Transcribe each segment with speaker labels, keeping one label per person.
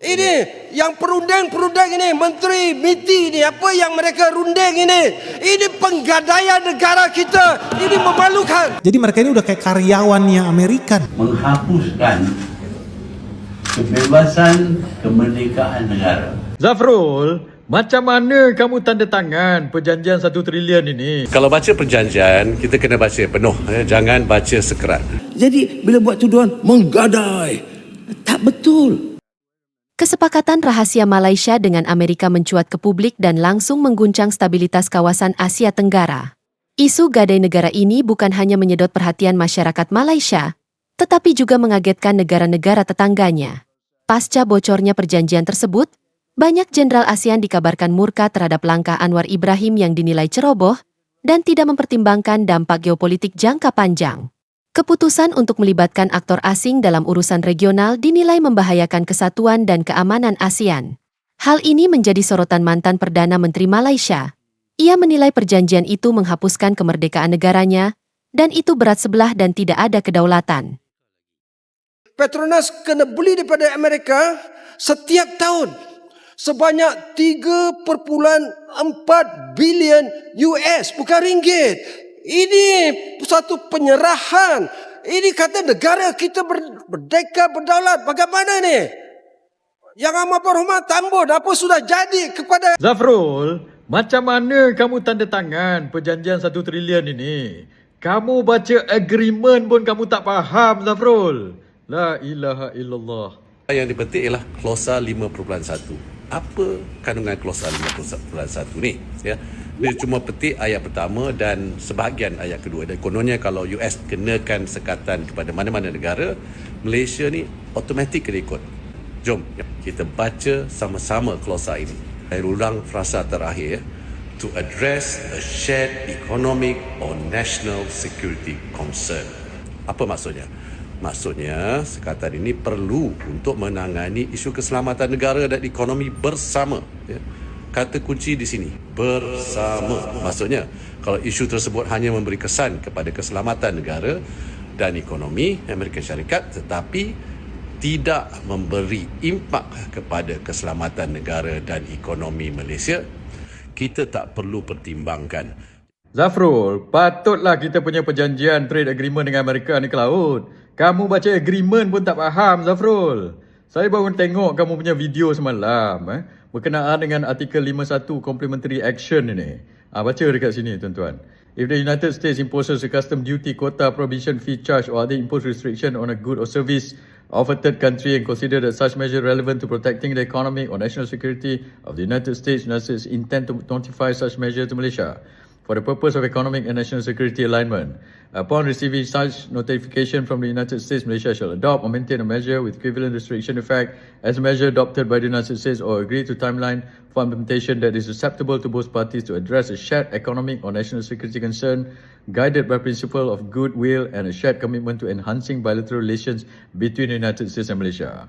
Speaker 1: Ini yang perunding-perunding ini, menteri MITI ini, apa yang mereka runding ini? Ini penggadaian negara kita. Ini memalukan.
Speaker 2: Jadi mereka ini udah kayak karyawannya Amerika.
Speaker 3: menghapuskan kebebasan kemerdekaan negara.
Speaker 4: Zafrul, macam mana kamu tanda tangan perjanjian satu trilion ini?
Speaker 5: Kalau baca perjanjian, kita kena baca penuh. Ya. Jangan baca sekerat.
Speaker 1: Jadi bila buat tuduhan menggadai. Tak betul.
Speaker 6: Kesepakatan rahasia Malaysia dengan Amerika mencuat ke publik dan langsung mengguncang stabilitas kawasan Asia Tenggara. Isu gadai negara ini bukan hanya menyedot perhatian masyarakat Malaysia, tetapi juga mengagetkan negara-negara tetangganya. Pasca bocornya perjanjian tersebut, banyak jenderal ASEAN dikabarkan murka terhadap langkah Anwar Ibrahim yang dinilai ceroboh dan tidak mempertimbangkan dampak geopolitik jangka panjang. Keputusan untuk melibatkan aktor asing dalam urusan regional dinilai membahayakan kesatuan dan keamanan ASEAN. Hal ini menjadi sorotan mantan Perdana Menteri Malaysia. Ia menilai perjanjian itu menghapuskan kemerdekaan negaranya dan itu berat sebelah dan tidak ada kedaulatan.
Speaker 1: Petronas kena beli daripada Amerika setiap tahun sebanyak 3.4 bilion US bukan ringgit. Ini satu penyerahan. Ini kata negara kita ber- berdeka berdaulat. Bagaimana ni? Yang amat berhormat tambun apa sudah jadi kepada
Speaker 4: Zafrul, macam mana kamu tanda tangan perjanjian satu trilion ini? Kamu baca agreement pun kamu tak faham, Zafrul. La ilaha illallah.
Speaker 5: Yang dipetik ialah klausa 5.1. Apa kandungan klausa 5.1 ni? Ya. Dia cuma petik ayat pertama dan sebahagian ayat kedua. Dan kononnya kalau US kenakan sekatan kepada mana-mana negara, Malaysia ni automatik ikut. Jom kita baca sama-sama klausa ini. Saya ulang frasa terakhir. To address a shared economic or national security concern. Apa maksudnya? Maksudnya, sekatan ini perlu untuk menangani isu keselamatan negara dan ekonomi bersama. Ya. Kata kunci di sini, bersama. Maksudnya, kalau isu tersebut hanya memberi kesan kepada keselamatan negara dan ekonomi Amerika Syarikat tetapi tidak memberi impak kepada keselamatan negara dan ekonomi Malaysia, kita tak perlu pertimbangkan.
Speaker 4: Zafrul, patutlah kita punya perjanjian trade agreement dengan Amerika ni ke laut. Kamu baca agreement pun tak faham, Zafrul. Saya baru tengok kamu punya video semalam eh, berkenaan dengan artikel 51 complementary action ini. Ah, baca dekat sini, tuan-tuan. If the United States imposes a custom duty, quota, prohibition, fee charge or other imposed restriction on a good or service of a third country and consider that such measure relevant to protecting the economic or national security of the United States, United States intend to notify such measure to Malaysia for the purpose of economic and national security alignment. Upon receiving such notification from the United States, Malaysia shall adopt or maintain a measure with equivalent restriction effect as a measure adopted by the United States or agree to timeline for implementation that is acceptable to both parties to address a shared economic or national security concern guided by principle of goodwill and a shared commitment to enhancing bilateral relations between the United States and Malaysia.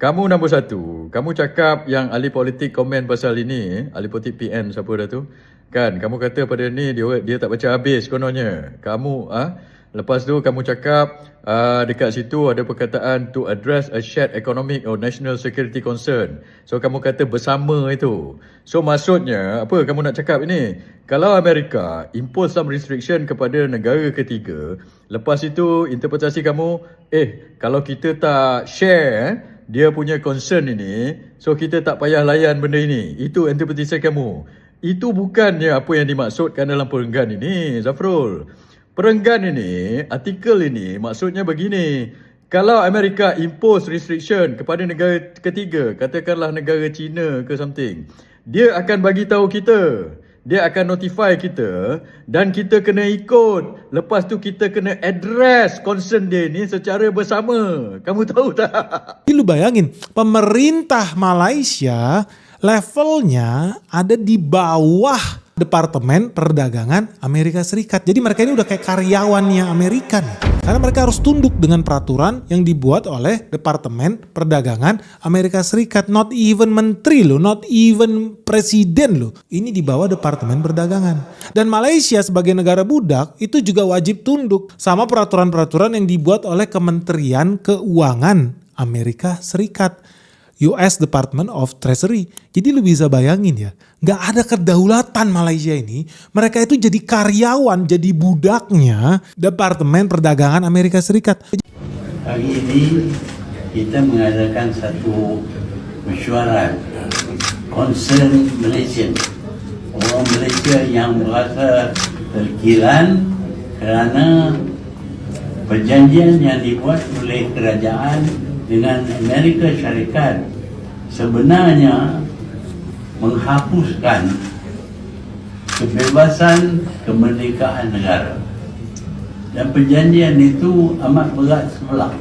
Speaker 4: Kamu nombor satu. Kamu cakap yang ahli politik komen pasal ini, ahli politik PN siapa dah tu? Kan, kamu kata pada ni dia dia tak baca habis kononnya. Kamu ah Lepas tu kamu cakap uh, dekat situ ada perkataan to address a shared economic or national security concern. So kamu kata bersama itu. So maksudnya apa kamu nak cakap ini? Kalau Amerika impose some restriction kepada negara ketiga, lepas itu interpretasi kamu, eh kalau kita tak share eh, dia punya concern ini, so kita tak payah layan benda ini. Itu interpretasi kamu. Itu bukannya apa yang dimaksudkan dalam perenggan ini, Zafrul. Perenggan ini, artikel ini maksudnya begini. Kalau Amerika impose restriction kepada negara ketiga, katakanlah negara China ke something, dia akan bagi tahu kita. Dia akan notify kita dan kita kena ikut. Lepas tu kita kena address concern dia ni secara bersama. Kamu tahu tak?
Speaker 2: Lu bayangin, pemerintah Malaysia levelnya ada di bawah Departemen Perdagangan Amerika Serikat. Jadi mereka ini udah kayak karyawannya Amerika nih. Karena mereka harus tunduk dengan peraturan yang dibuat oleh Departemen Perdagangan Amerika Serikat. Not even menteri loh, not even presiden loh. Ini di bawah Departemen Perdagangan. Dan Malaysia sebagai negara budak itu juga wajib tunduk sama peraturan-peraturan yang dibuat oleh Kementerian Keuangan Amerika Serikat. US Department of Treasury. Jadi lu bisa bayangin ya, nggak ada kedaulatan Malaysia ini. Mereka itu jadi karyawan, jadi budaknya Departemen Perdagangan Amerika Serikat.
Speaker 3: Hari ini kita mengadakan satu mesyuarat concern Malaysian. Orang Malaysia yang merasa terkilan kerana perjanjian yang dibuat oleh kerajaan dengan Amerika Syarikat sebenarnya menghapuskan kebebasan kemerdekaan negara. Dan perjanjian itu amat berat sebelah.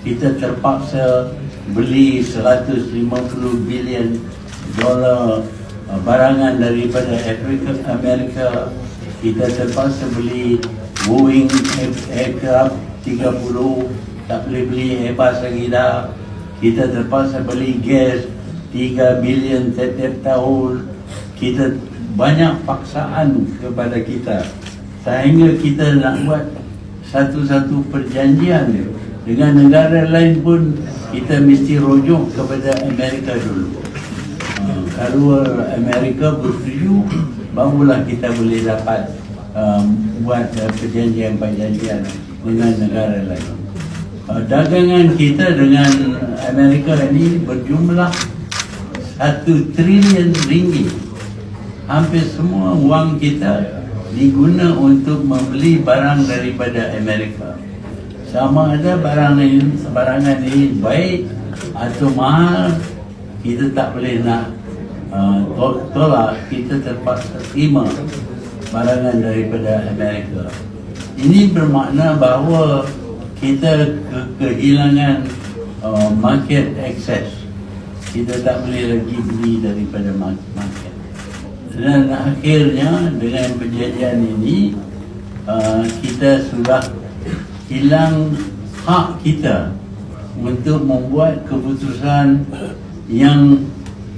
Speaker 3: Kita terpaksa beli 150 bilion dolar uh, barangan daripada Afrika Amerika. Kita terpaksa beli Boeing air- aircraft 30 tak boleh beli Airbus lagi dah. Kita terpaksa beli gas 3 bilion setiap tahun. Kita banyak paksaan kepada kita sehingga kita nak buat satu-satu perjanjian dengan negara lain pun kita mesti rujuk kepada Amerika dulu. Kalau Amerika bersetuju, barulah kita boleh dapat um, buat uh, perjanjian-perjanjian dengan negara lain. Uh, dagangan kita dengan Amerika ini berjumlah satu trilion ringgit. Hampir semua wang kita diguna untuk membeli barang daripada Amerika. Sama ada barang ini, barangan ini baik atau mahal, kita tak boleh nak uh, tol- tolak, kita terpaksa terima barangan daripada Amerika. Ini bermakna bahawa kita ke- kehilangan uh, market access. Kita tak boleh lagi beli daripada ma- market. Dan akhirnya dengan perjanjian ini uh, kita sudah hilang hak kita untuk membuat keputusan yang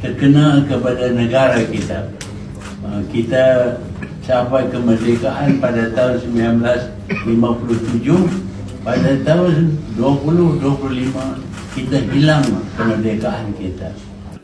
Speaker 3: terkena kepada negara kita. Uh, kita capai kemerdekaan pada tahun 1957 pada tahun 2025 kita hilang kemerdekaan kita.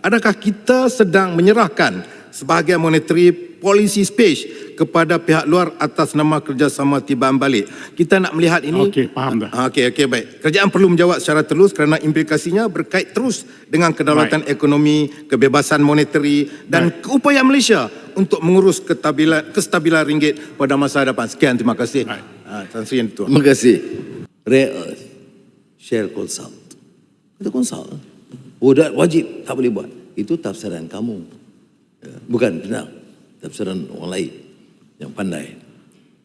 Speaker 7: Adakah kita sedang menyerahkan sebahagian monetary policy space kepada pihak luar atas nama kerjasama tibaan balik? Kita nak melihat ini.
Speaker 8: Okey, faham dah.
Speaker 7: Ah, Okey, okey, baik. Kerajaan perlu menjawab secara telus kerana implikasinya berkait terus dengan kedaulatan ekonomi, kebebasan monetary dan keupayaan Malaysia untuk mengurus kestabilan, kestabilan ringgit pada masa hadapan. Sekian, terima kasih.
Speaker 8: Baik.
Speaker 7: Ah, Tan Sri Yang.
Speaker 9: Terima kasih. Rare earth. Share consult. Kita consult. Oh, wajib. Tak boleh buat. Itu tafsiran kamu. Ya, Bukan benar. Tafsiran orang lain. Yang pandai.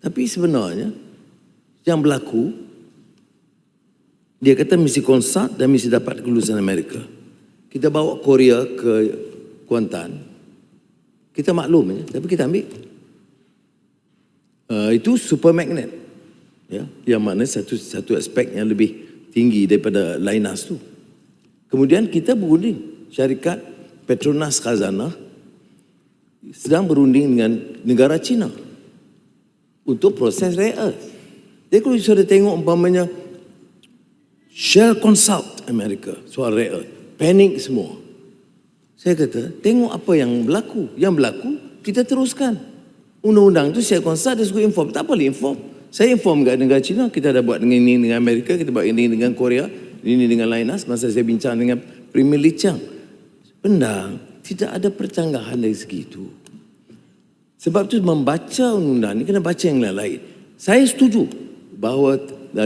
Speaker 9: Tapi sebenarnya, yang berlaku, dia kata mesti consult dan mesti dapat kelulusan Amerika. Kita bawa Korea ke Kuantan. Kita maklum ya, tapi kita ambil. Uh, itu super magnet. Ya, yang mana satu satu aspek yang lebih tinggi daripada Lainas tu. Kemudian kita berunding syarikat Petronas Khazanah sedang berunding dengan negara China untuk proses rare earth. Jadi kalau sudah tengok umpamanya Shell Consult Amerika soal rare earth, panic semua. Saya kata, tengok apa yang berlaku. Yang berlaku, kita teruskan. Undang-undang tu saya consult, dia suruh inform. Tak boleh inform. Saya inform kat negara China, kita dah buat dengan ini dengan Amerika, kita buat ini dengan Korea, ini dengan Lainas. Masa saya bincang dengan Premier Lee Chang. Pendang, tidak ada percanggahan dari segi itu. Sebab tu membaca undang-undang ni kena baca yang lain-lain. Saya setuju bahawa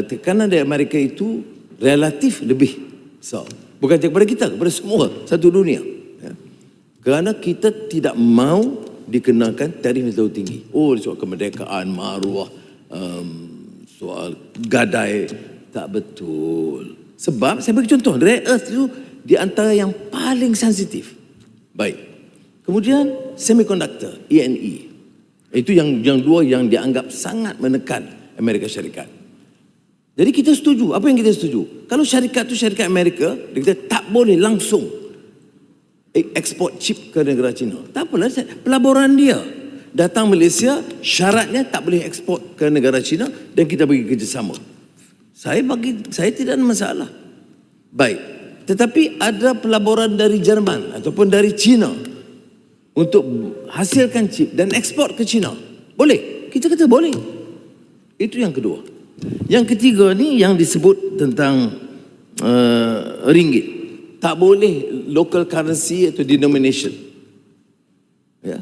Speaker 9: tekanan dari Amerika itu relatif lebih besar. Bukan kepada kita, kepada semua satu dunia. Ya. Kerana kita tidak mau dikenakan tarif yang terlalu tinggi. Oh, soal kemerdekaan, maruah, um, soal gadai. Tak betul. Sebab, saya bagi contoh, rare earth itu di antara yang paling sensitif. Baik. Kemudian semiconductor, ENE. Itu yang yang dua yang dianggap sangat menekan Amerika Syarikat. Jadi kita setuju. Apa yang kita setuju? Kalau syarikat tu syarikat Amerika, dia kata tak boleh langsung e- ekspor chip ke negara China. Tak apalah, pelaburan dia. Datang Malaysia, syaratnya tak boleh ekspor ke negara China dan kita bagi kerjasama. Saya bagi saya tidak ada masalah. Baik. tetapi ada pelaburan dari Jerman ataupun dari China untuk hasilkan chip dan ekspor ke China. Boleh. Kita kata boleh. Itu yang kedua. Yang ketiga ni yang disebut tentang uh, ringgit. Tak boleh local currency atau denomination. Ya.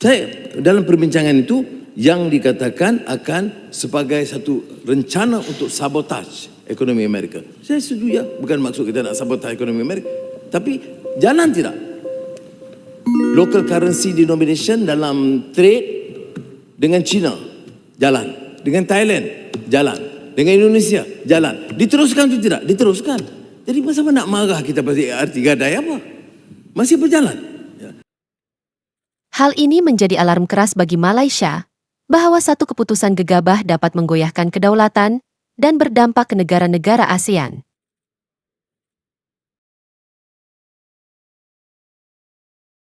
Speaker 9: Saya dalam perbincangan itu yang dikatakan akan sebagai satu rencana untuk sabotaj ekonomi Amerika. Saya setuju ya, bukan maksud kita nak sabotaj ekonomi Amerika, tapi jalan tidak. Local currency denomination dalam trade dengan China jalan, dengan Thailand jalan, dengan Indonesia jalan. Diteruskan atau tidak? Diteruskan. Jadi masa nak marah kita pasal ART gadai apa? Masih berjalan.
Speaker 6: Hal ini menjadi alarm keras bagi Malaysia bahwa satu keputusan gegabah dapat menggoyahkan kedaulatan dan berdampak ke negara-negara ASEAN.